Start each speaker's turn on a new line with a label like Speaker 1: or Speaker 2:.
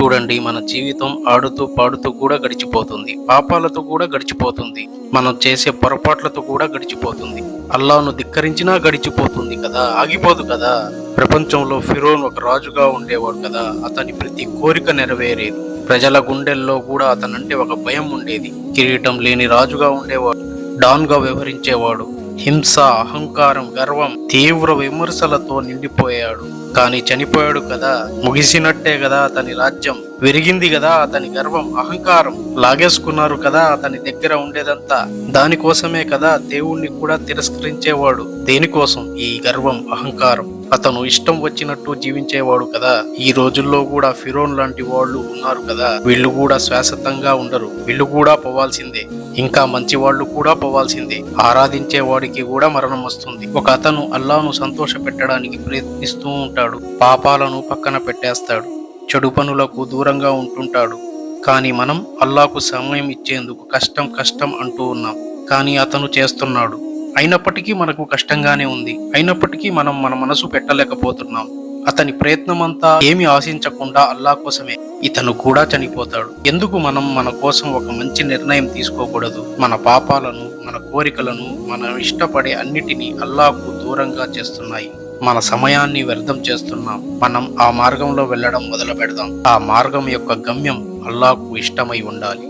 Speaker 1: చూడండి మన జీవితం ఆడుతూ పాడుతూ కూడా గడిచిపోతుంది. పాపాలతో కూడా గడిచిపోతుంది. మనం చేసే పొరపాట్లతో కూడా గడిచిపోతుంది. అల్లాను ధిక్కరించినా గడిచిపోతుంది కదా ఆగిపోదు కదా. ప్రపంచంలో ఫిరోన్ ఒక రాజుగా ఉండేవాడు కదా అతని ప్రతి కోరిక నెరవేరేది. ప్రజల గుండెల్లో కూడా అతనంటే ఒక భయం ఉండేది. కిరీటం లేని రాజుగా ఉండేవాడు డాన్గా వ్యవహరించేవాడు. హింస అహంకారం గర్వం తీవ్ర విమర్శలతో నిండిపోయాడు. కానీ చనిపోయాడు కదా. ముగిసినట్టే కదా అతని రాజ్యం. విరిగింది కదా అతని గర్వం అహంకారం. లాగేసుకున్నారు కదా అతని దగ్గర ఉండేదంతా. దానికోసమే కదా దేవుణ్ణి కూడా తిరస్కరించేవాడు. దేనికోసం? ఈ గర్వం అహంకారం. అతను ఇష్టం వచ్చినట్టు జీవించేవాడు కదా. ఈ రోజుల్లో కూడా ఫిరోన్ లాంటి వాళ్ళు ఉన్నారు కదా. వీళ్ళు కూడా శాశ్వతంగా ఉండరు. వీళ్ళు కూడా పోవాల్సిందే. ఇంకా మంచి వాళ్ళు కూడా పోవాల్సిందే. ఆరాధించే వాడికి కూడా మరణం వస్తుంది. ఒక అతను అల్లాను సంతోష పెట్టడానికి ప్రయత్నిస్తూ ఉంటాడు. పాపాలను పక్కన పెట్టేస్తాడు. చెడు పనులకు దూరంగా ఉంటుంటాడు. కానీ మనం అల్లాకు సమయం ఇచ్చేందుకు కష్టం కష్టం అంటూ ఉన్నాం. కానీ అతను చేస్తున్నాడు. అయినప్పటికీ మనకు కష్టంగానే ఉంది. అయినప్పటికీ మనం మన మనసు పెట్టలేకపోతున్నాం. అతని ప్రయత్నం అంతా ఏమి ఆశించకుండా అల్లా కోసమే. ఇతను కూడా చనిపోతాడు. ఎందుకు మనం మన కోసం ఒక మంచి నిర్ణయం తీసుకోకూడదు? మన పాపాలను మన కోరికలను మనం ఇష్టపడే అన్నిటినీ అల్లాకు దూరంగా చేస్తున్నాయి. మన సమయాన్ని వ్యర్థం చేస్తున్నాం మనం ఆ మార్గంలో వెళ్ళడం మొదలు పెడదాం ఆ మార్గం యొక్క గమ్యం అల్లాకు ఇష్టమై ఉండాలి.